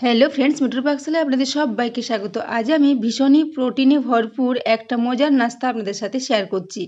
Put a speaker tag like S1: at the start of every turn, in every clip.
S1: Hello friends মিটুর পাকশালে আপনাদের সবাইকে স্বাগত। আজ আমি ভীষণই প্রোটিনে ভরপুর একটা মজার নাস্তা আপনাদের সাথে শেয়ার করছি।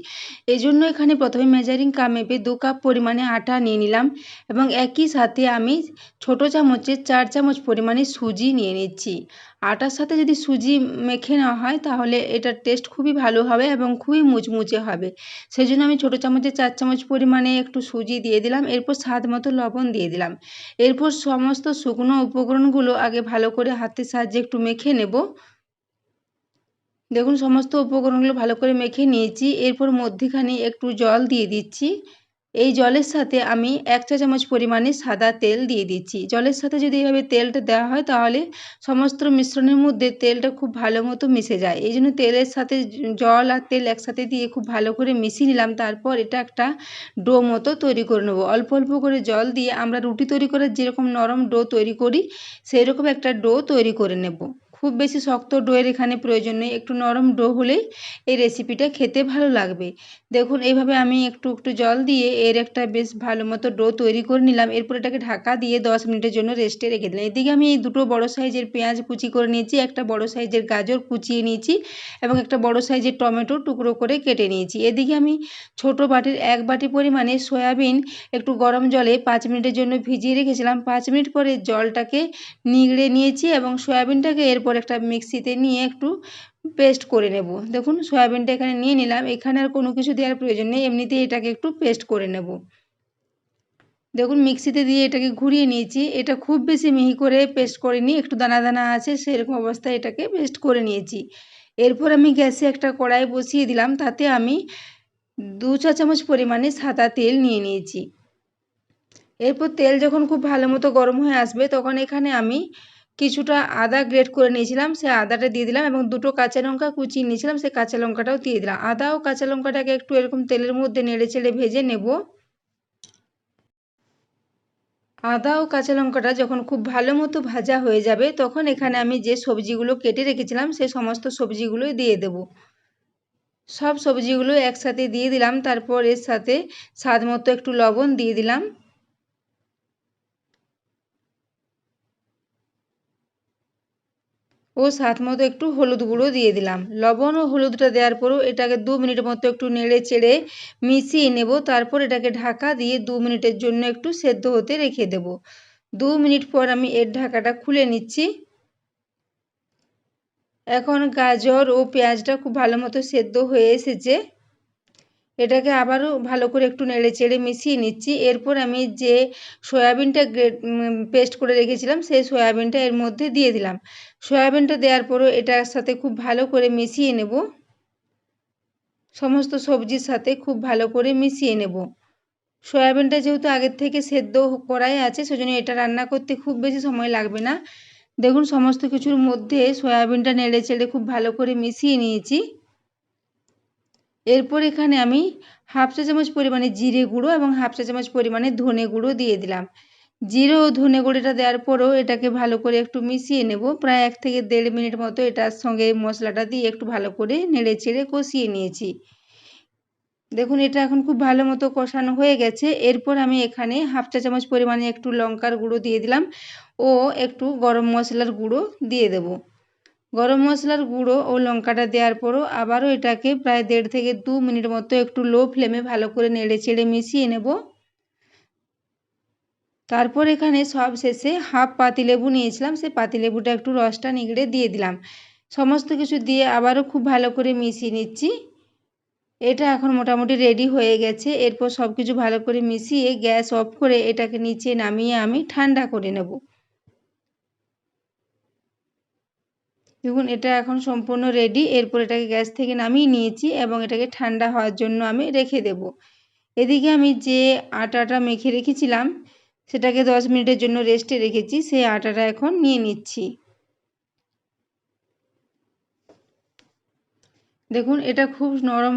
S1: এই জন্য এখানে প্রথমে মেজারিং কামেপে দু কাপ পরিমাণে আটা নিয়ে নিলাম এবং একই সাথে আমি ছোট চামচের চার চামচ পরিমাণে সুজি নিয়ে নিচ্ছি। আটার সাথে যদি সুজি মেখে নেওয়া হয়, তাহলে এটার টেস্ট খুবই ভালো হবে এবং খুবই মুচমুচে হবে। সেই জন্য আমি ছোটো চামচে চার চামচ পরিমাণে একটু সুজি দিয়ে দিলাম, এরপর স্বাদ মতো লবণ দিয়ে দিলাম। এরপর সমস্ত শুকনো উপকরণগুলো আগে ভালো করে হাতের সাহায্যে একটু মেখে নেব। দেখুন, সমস্ত উপকরণগুলো ভালো করে মেখে নিয়েছি। এরপর মধ্যেখানে একটু জল দিয়ে দিচ্ছি। এই জলের সাথে আমি এক চা চামচ পরিমাণে সাদা তেল দিয়ে দিচ্ছি। জলের সাথে যদি এইভাবে তেলটা দেওয়া হয়, তাহলে সমস্ত মিশ্রণের মধ্যে তেলটা খুব ভালো মতো মিশে যায়। এই জন্য তেলের সাথে জল আর তেল একসাথে দিয়ে খুব ভালো করে মিশিয়ে নিলাম। তারপর এটা একটা ডো মতো তৈরি করে নেব। অল্প অল্প করে জল দিয়ে আমরা রুটি তৈরি করার যেরকম নরম ডো তৈরি করি সেই রকম একটা ডো তৈরি করে নেব। খুব বেশি শক্ত ডোয়ের এখানে প্রয়োজন নেই। একটু নরম ডো হলেই এই রেসিপিটা খেতে ভালো লাগবে। দেখুন এইভাবে আমি একটু একটু জল দিয়ে এর একটা বেশ ভালো মতো ডো তৈরি করে নিলাম। এরপর এটাকে ঢাকা দিয়ে দশ মিনিটের জন্য রেস্টে রেখে দিলাম। এদিকে আমি এই দুটো বড় সাইজের পেঁয়াজ কুচি করে নিয়েছি, একটা বড় সাইজের গাজর কুচিয়ে নিয়েছি এবং একটা বড় সাইজের টমেটো টুকরো করে কেটে নিয়েছি। এদিকে আমি ছোট বাটির এক বাটি পরিমাণে সয়াবিন একটু গরম জলে পাঁচ মিনিটের জন্য ভিজিয়ে রেখেছিলাম। পাঁচ মিনিট পরে জলটাকে নিগড়ে নিয়েছি এবং সয়াবিনটাকে এরপর এরপর একটা মিক্সিতে নিয়ে একটু পেস্ট করে নেব। দেখুন, সয়াবিনটা এখানে নিয়ে নিলাম। এখানে আর কোনো কিছু দেওয়ার প্রয়োজন নেই। এমনিতেই এটাকে একটু পেস্ট করে নেব। দেখুন, মিক্সিতে দিয়ে এটাকে ঘুরিয়ে নিয়েছি। এটা খুব বেশি মিহি করে পেস্ট করিনি। একটু দানা দানা আছে, সেরকম অবস্থায় এটাকে পেস্ট করে নিয়েছি। এরপর আমি গ্যাসে একটা কড়াই বসিয়ে দিলাম। তাতে আমি দু চা চামচ পরিমাণে সাদা তেল নিয়ে নিয়েছি। এরপর তেল যখন খুব ভালো মতো গরম হয়ে আসবে, তখন এখানে আমি কিছুটা আদা গ্রেট করে নিয়েছিলাম, সে আদাটা দিয়ে দিলাম এবং দুটো কাঁচা লঙ্কা কুচিয়ে নিয়েছিলাম, সে কাঁচা লঙ্কাটাও দিয়ে দিলাম। আদা ও কাঁচা লঙ্কাটাকে একটু এরকম তেলের মধ্যে নেড়ে চেড়ে ভেজে নেব। আদা ও কাঁচা লঙ্কাটা যখন খুব ভালো মতো ভাজা হয়ে যাবে, তখন এখানে আমি যে সবজিগুলো কেটে রেখেছিলাম সেই সমস্ত সবজিগুলোই দিয়ে দেব। সব সবজিগুলো একসাথে দিয়ে দিলাম, তারপর এর সাথে স্বাদ মতো একটু লবণ দিয়ে দিলাম। ও স্বাদ মতো একটু হলুদ গুঁড়ো দিয়ে দিলাম। লবণ ও হলুদটা দেওয়ার পরও এটাকে দু মিনিটের মতো একটু নেড়ে চেড়ে মিশিয়ে নেব। তারপর এটাকে ঢাকা দিয়ে দু মিনিটের জন্য একটু সেদ্ধ হতে রেখে দেব। দু মিনিট পর আমি এর ঢাকাটা খুলে নিচ্ছি। এখন গাজর ও পেঁয়াজটা খুব ভালো মতো সেদ্ধ হয়ে এসেছে। এটাকে আবারও ভালো করে একটু নেড়ে চেড়ে মিশিয়ে নিচ্ছি। এরপর আমি যে সয়াবিনটা পেস্ট করে রেখেছিলাম, সেই সয়াবিনটা এর মধ্যে দিয়ে দিলাম। সয়াবিনটা দেওয়ার পরও এটার সাথে খুব ভালো করে মিশিয়ে নেব। সমস্ত সবজির সাথে খুব ভালো করে মিশিয়ে নেব। সয়াবিনটা যেহেতু আগের থেকে সেদ্ধ করাই আছে, সেজন্য এটা রান্না করতে খুব বেশি সময় লাগবে না। দেখুন, সমস্ত কিছুর মধ্যে সয়াবিনটা নেড়ে চেড়ে খুব ভালো করে মিশিয়ে নিয়েছি। এরপর এখানে আমি হাফ চা চামচ পরিমাণে জিরে গুঁড়ো এবং হাফ চা চামচ পরিমাণে ধনে গুঁড়ো দিয়ে দিলাম। জিরে ও ধনে গুঁড়োটা দেওয়ার পরেও এটাকে ভালো করে একটু মিশিয়ে নেব। প্রায় এক থেকে দেড় মিনিট মতো এটার সঙ্গে মশলাটা দিয়ে একটু ভালো করে নেড়ে চেড়ে কষিয়ে নিয়েছি। দেখুন, এটা এখন খুব ভালো মতো কষানো হয়ে গেছে। এরপর আমি এখানে হাফ চা চামচ পরিমাণে একটু লঙ্কার গুঁড়ো দিয়ে দিলাম ও একটু গরম মশলার গুঁড়ো দিয়ে দেবো। গরম মশলার গুঁড়ো ও লঙ্কাটা দেওয়ার পরও আবারও এটাকে প্রায় দেড় থেকে দু মিনিট মতো একটু লো ফ্লেমে ভালো করে নেড়ে চেড়ে মিশিয়ে নেব। তারপর এখানে সব শেষে হাফ পাতিলেবু নিয়েছিলাম সেই পাতিলেবুটা একটু রসটা নিগড়ে দিয়ে দিলাম। সমস্ত কিছু দিয়ে আবারও খুব ভালো করে মিশিয়ে নিচ্ছি। এটা এখন মোটামুটি রেডি হয়ে গেছে। এরপর সব কিছু ভালো করে মিশিয়ে গ্যাস অফ করে এটাকে নিচে নামিয়ে আমি ঠান্ডা করে নেব। দেখুন, এটা এখন সম্পূর্ণ রেডি এরপর এটাকে গ্যাস থেকে নামিয়ে নিয়েছি এবং এটাকে ঠান্ডা হওয়ার জন্য আমি রেখে দেব। এদিকে আমি যে আটাটা মেখে রেখেছিলাম, সেটাকে দশ মিনিটের জন্য রেস্টে রেখেছি। সেই আটাটা এখন নিয়ে নিচ্ছি। দেখুন, এটা খুব নরম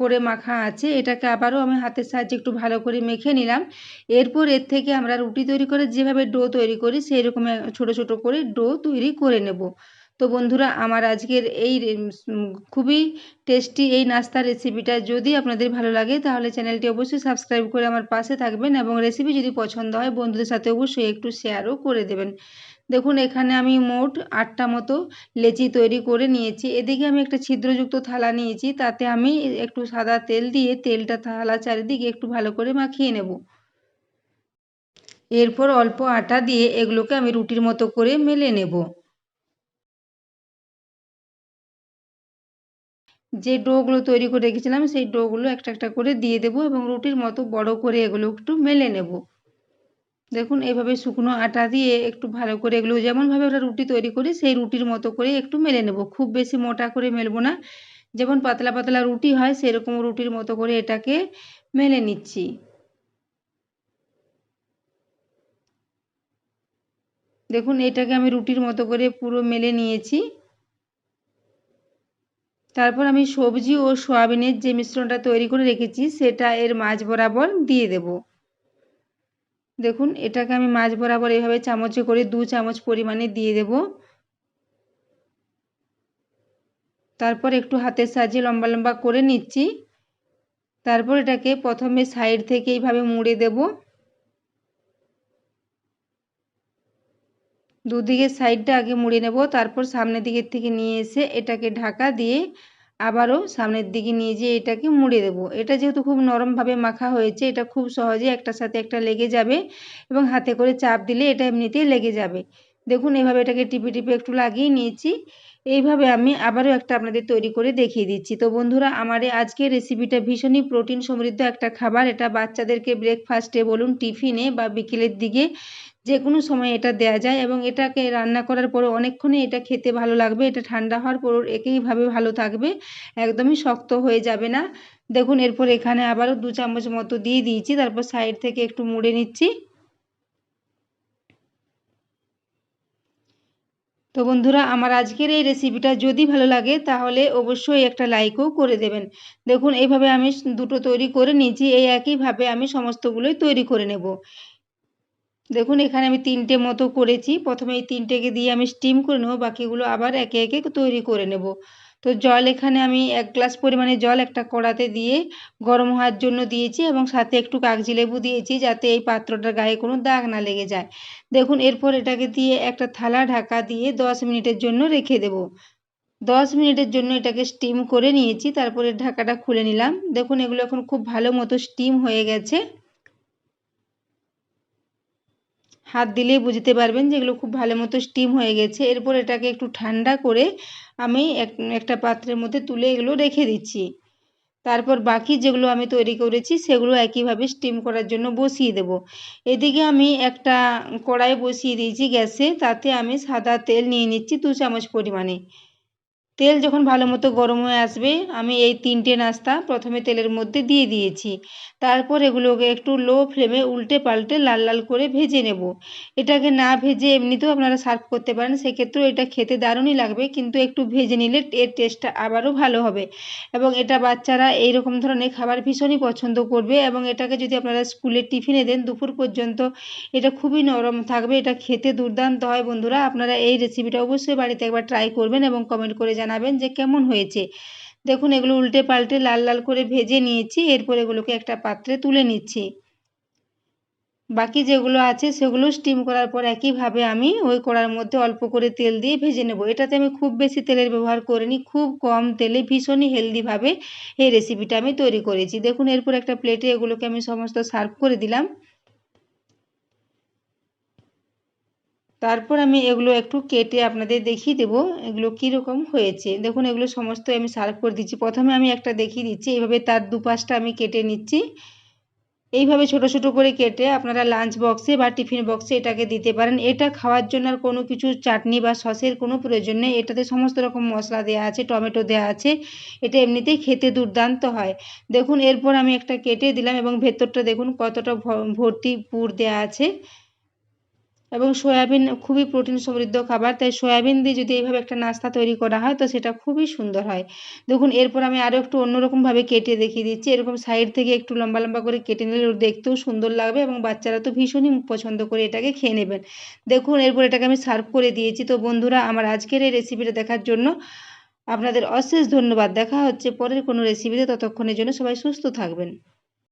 S1: করে মাখা আছে। এটাকে আবারও আমি হাতের সাহায্যে একটু ভালো করে মেখে নিলাম। এরপর এর থেকে আমরা রুটি তৈরি করে যেভাবে ডো তৈরি করি সেই রকম ছোট ছোট করে ডো তৈরি করে নেব। তো বন্ধুরা, আমার আজকের এই খুবই টেস্টি এই নাস্তার রেসিপিটা যদি আপনাদের ভালো লাগে, তাহলে চ্যানেলটি অবশ্যই সাবস্ক্রাইব করে আমার পাশে থাকবেন এবং রেসিপি যদি পছন্দ হয়, বন্ধুদের সাথে অবশ্যই একটু শেয়ারও করে দেবেন। দেখুন, এখানে আমি মোট আটটা মতো লেচি তৈরি করে নিয়েছি। এদিকে আমি একটা ছিদ্রযুক্ত থালা নিয়েছি, তাতে আমি একটু সাদা তেল দিয়ে তেলটা থালা চারিদিকে একটু ভালো করে মাখিয়ে নেব। এরপর অল্প আটা দিয়ে এগুলোকে আমি রুটির মতো করে মেলে নেব। যে ডোগুলো তৈরি করে রেখেছিলাম, সেই ডোগুলো একটা একটা করে দিয়ে দেবো এবং রুটির মতো বড় করে এগুলো একটু মেলে নেব। দেখুন, এইভাবে শুকনো আটা দিয়ে একটু ভালো করে এগুলো যেমনভাবে ওটা রুটি তৈরি করি, সেই রুটির মতো করে একটু মেলে নেব। খুব বেশি মোটা করে মেলবো না। যেমন পাতলা পাতলা রুটি হয়, সেরকম রুটির মতো করে এটাকে মেলে নিচ্ছি। দেখুন, এটাকে আমি রুটির মতো করে পুরো মেলে নিয়েছি। তারপর আমি সবজি ও সোয়াবিনের যে মিশ্রণটা তৈরি করে রেখেছি, সেটা এর মাঝ বরাবর দিয়ে দেব। দেখুন, এটাকে আমি মাঝ বরাবর এভাবে চামচে করে দু চামচ পরিমাণে দিয়ে দেব। তারপর একটু হাতের সাহায্যে লম্বা লম্বা করে নিচ্ছি। তারপর এটাকে প্রথমে সাইড থেকে এইভাবে মুড়ে দেব। দুদিকের সাইডটা আগে মুড়ে নেব, তারপর সামনের দিকের থেকে নিয়ে এসে এটাকে ঢাকা দিয়ে আবারও সামনের দিকে নিয়ে যেয়ে এটাকে মুড়ে দেব। এটা যেহেতু খুব নরমভাবে মাখা হয়েছে, এটা খুব সহজে একটা সাথে একটা লেগে যাবে এবং হাতে করে চাপ দিলে এটা এমনিতেই লেগে যাবে। দেখুন, এভাবে এটাকে টিপে টিপে একটু লাগিয়ে নিয়েছি। এইভাবে আমি আবারও একটা আপনাদের তৈরি করে দেখিয়ে দিচ্ছি। তো বন্ধুরা, আমার এই আজকের রেসিপিটা ভীষণই প্রোটিন সমৃদ্ধ একটা খাবার। এটা বাচ্চাদেরকে ব্রেকফাস্টে বলুন টিফিনে বা বিকেলের দিকে যে কোনো সময় এটা দেওয়া যায় এবং এটাকে রান্না করার পরে অনেকক্ষণই এটা খেতে ভালো লাগবে। এটা ঠান্ডা হওয়ার পর একইভাবে ভালো থাকবে। একদমই শক্ত হয়ে যাবে না। দেখুন, এরপর এখানে আবারও দু চামচ মতো দিয়ে দিয়েছি। তারপর সাইড থেকে একটু মুড়ে নিচ্ছি। তো বন্ধুরা, আমার আজকের এই রেসিপিটা যদি ভালো লাগে, তাহলে অবশ্যই একটা লাইকও করে দেবেন। দেখুন, এইভাবে আমি দুটো তৈরি করে নিয়েছি, এই একইভাবে আমি সমস্তগুলোই তৈরি করে নেব। দেখুন, এখানে আমি তিনটে মতো করেছি। প্রথমে এই তিনটেকে দিয়ে আমি স্টিম করে নেব, বাকিগুলো আবার একে একে তৈরি করে নেব। তো জল এখানে আমি এক গ্লাস পরিমাণে জল একটা কড়াতে দিয়ে গরম হওয়ার জন্য দিয়েছি এবং সাথে একটু কাগজি লেবু দিয়েছি যাতে এই পাত্রটার গায়ে কোনো দাগ না লেগে যায়। দেখুন, এরপর এটাকে দিয়ে একটা থালা ঢাকা দিয়ে দশ মিনিটের জন্য রেখে দেব। দশ মিনিটের জন্য এটাকে স্টিম করে নিয়েছি, তারপরে ঢাকাটা খুলে নিলাম। দেখুন, এগুলো এখন খুব ভালো মতো স্টিম হয়ে গেছে। হাত দিলেই বুঝতে পারবেন যে এগুলো খুব ভালো মতো স্টিম হয়ে গেছে। এরপর এটাকে একটু ঠান্ডা করে আমি একটা পাত্রের মধ্যে তুলে এগুলো রেখে দিচ্ছি। তারপর বাকি যেগুলো আমি তৈরি করেছি সেগুলো একইভাবে স্টিম করার জন্য বসিয়ে দেব। এদিকে আমি একটা কড়াই বসিয়ে দিয়েছি গ্যাসে, তাতে আমি সাদা তেল নিয়ে নিচ্ছি দু চামচ পরিমাণে। তেল যখন ভালো মতো গরম হয়ে আসবে, আমি এই তিনটে নাস্তা প্রথমে তেলের মধ্যে দিয়ে দিয়েছি। তারপর এগুলোকে একটু লো ফ্লেমে উল্টে পাল্টে লাল লাল করে ভেজে নেব। এটাকে না ভেজে এমনিতেও আপনারা সার্ভ করতে পারেন, সেক্ষেত্রেও এটা খেতে দারুণই লাগবে, কিন্তু একটু ভেজে নিলে এর টেস্টটা আবারও ভালো হবে। এবং এটা বাচ্চারা এই রকম ধরনের খাবার ভীষণই পছন্দ করবে এবং এটাকে যদি আপনারা স্কুলের টিফিনে দেন, দুপুর পর্যন্ত এটা খুবই নরম থাকবে, এটা খেতে দুর্দান্ত হয়। বন্ধুরা, আপনারা এই রেসিপিটা অবশ্যই বাড়িতে একবার ট্রাই করবেন এবং কমেন্ট করে জানাবেন যে কেমন হয়েছে। দেখুন, এগুলো উল্টে পাল্টে লাল লাল করে ভেজে নিয়েছি, এরপর এগুলোকে একটা পাত্রে তুলে নিচ্ছি। বাকি যেগুলো আছে, সেগুলো স্টিম করার পর একইভাবে আমি ওই কড়ার মধ্যে অল্প করে তেল দিয়ে ভেজে নেব। এটাতে আমি খুব বেশি তেলের ব্যবহার করিনি, খুব কম তেলে ভীষণই হেলদিভাবে এই রেসিপিটা আমি তৈরি করেছি। দেখুন, এরপর একটা প্লেটে এগুলোকে আমি সমস্ত সার্ভ করে দিলাম। তারপর আমি এগুলো একটু কেটে আপনাদের দেখিয়ে দেবো, এগুলো কীরকম হয়েছে। দেখুন, এগুলো সমস্ত আমি সার্ভ করে দিচ্ছি। প্রথমে আমি একটা দেখিয়ে দিচ্ছি, এইভাবে তার দুপাশটা আমি কেটে নিচ্ছি। এইভাবে ছোট ছোট করে কেটে আপনারা লাঞ্চ বক্সে বা টিফিন বক্সে এটাকে দিতে পারেন। এটা খাওয়ার জন্য আর কোনো কিছু চাটনি বা সসের কোনো প্রয়োজন নেই। এটাতে সমস্ত রকম মশলা দেওয়া আছে, টমেটো দেওয়া আছে। এটা এমনিতেই খেতে দুর্দান্ত হয়। দেখুন, এরপর আমি একটা কেটে দিলাম এবং ভেতরটা দেখুন কতটা ভর্তি পুর দেওয়া আছে। এবং সয়াবিন খুবই প্রোটিন সমৃদ্ধ খাবার, তাই সয়াবিন দিয়ে যদি এইভাবে একটা নাস্তা তৈরি করা হয়, তো সেটা খুবই সুন্দর হয়। দেখুন, এরপর আমি আরও একটু অন্যরকমভাবে কেটে দেখিয়ে দিচ্ছি। এরকম সাইড থেকে একটু লম্বা লম্বা করে কেটে নিলে দেখতেও সুন্দর লাগবে এবং বাচ্চারা তো ভীষণই পছন্দ করে এটাকে খেয়ে নেবেন। দেখুন, এরপর এটাকে আমি সার্ভ করে দিয়েছি। তো বন্ধুরা, আমার আজকের এই রেসিপিটা দেখার জন্য আপনাদের অশেষ ধন্যবাদ। দেখা হচ্ছে পরের কোনো রেসিপিতে ততক্ষণের জন্য সবাই সুস্থ থাকবেন।